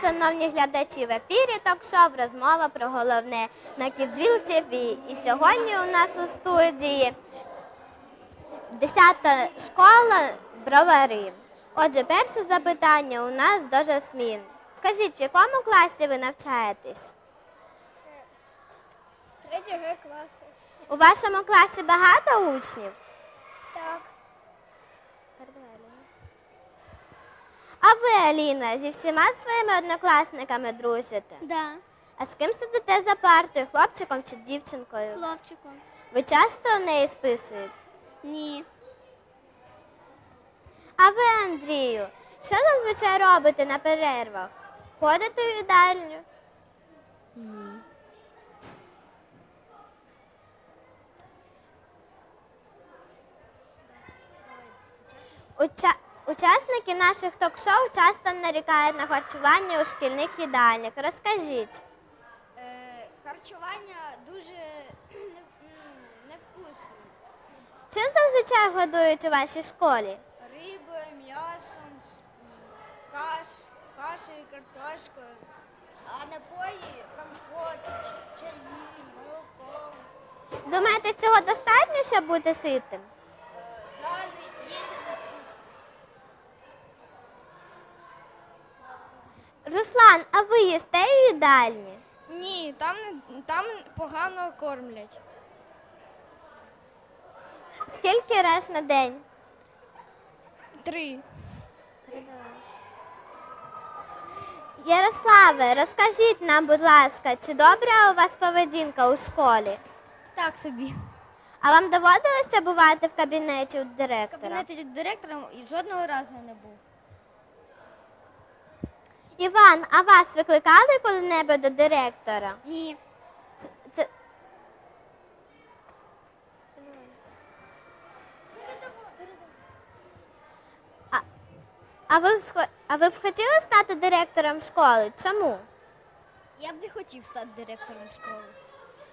шановні глядачі, в ефірі ток-шоу розмова про головне на Кідзвіл ТВ. І сьогодні у нас у студії 10 школа бровари. Отже, перше запитання у нас до Жасмін. Скажіть, в якому класі ви навчаєтесь? Третій Г класи. У вашому класі багато учнів? Так. А ви, Аліна, зі всіма своїми однокласниками дружите? Да. А з ким сидите за партою, хлопчиком чи дівчинкою? Хлопчиком. Ви часто у неї списуєте? Ні. А ви, Андрію, що зазвичай робите на перервах? Ходите у їдальню? Уча- Учасники наших ток-шоу часто нарікають на харчування у шкільних їдальнях. Розкажіть. Е, харчування дуже не- м, невкусне. Чим зазвичай годують у вашій школі? Рибою, м'ясом, с- каш, кашею, картошкою. А напої компоти, ч- чаї, молоко. Думаєте, цього достатньо, щоб бути ситим? Руслан, а ви їсте у їдальні? Ні, там, не- там погано кормлять. Скільки раз на день? Три. Ярославе, розкажіть нам, будь ласка, чи добра у вас поведінка у школі? Так собі. А вам доводилося бувати в кабінеті у В директора? кабінеті директором і жодного разу не був. Іван, а вас викликали коли-небудь до директора? Ні. Це, це... А, а, ви б схо- а ви б хотіли стати директором школи? Чому? Я б не хотів стати директором школи.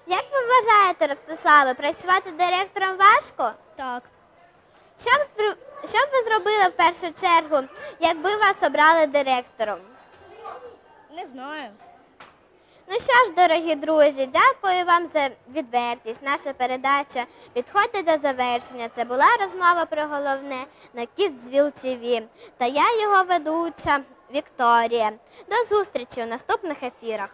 Як ви вважаєте, Ростиславе, працювати директором важко? Так. Що б, при- що б ви зробили в першу чергу, якби вас обрали директором? Не знаю. Ну що ж, дорогі друзі, дякую вам за відвертість. Наша передача підходить до завершення. Це була розмова про головне на Кідзвіл ТВ. Та я його ведуча Вікторія. До зустрічі у наступних ефірах.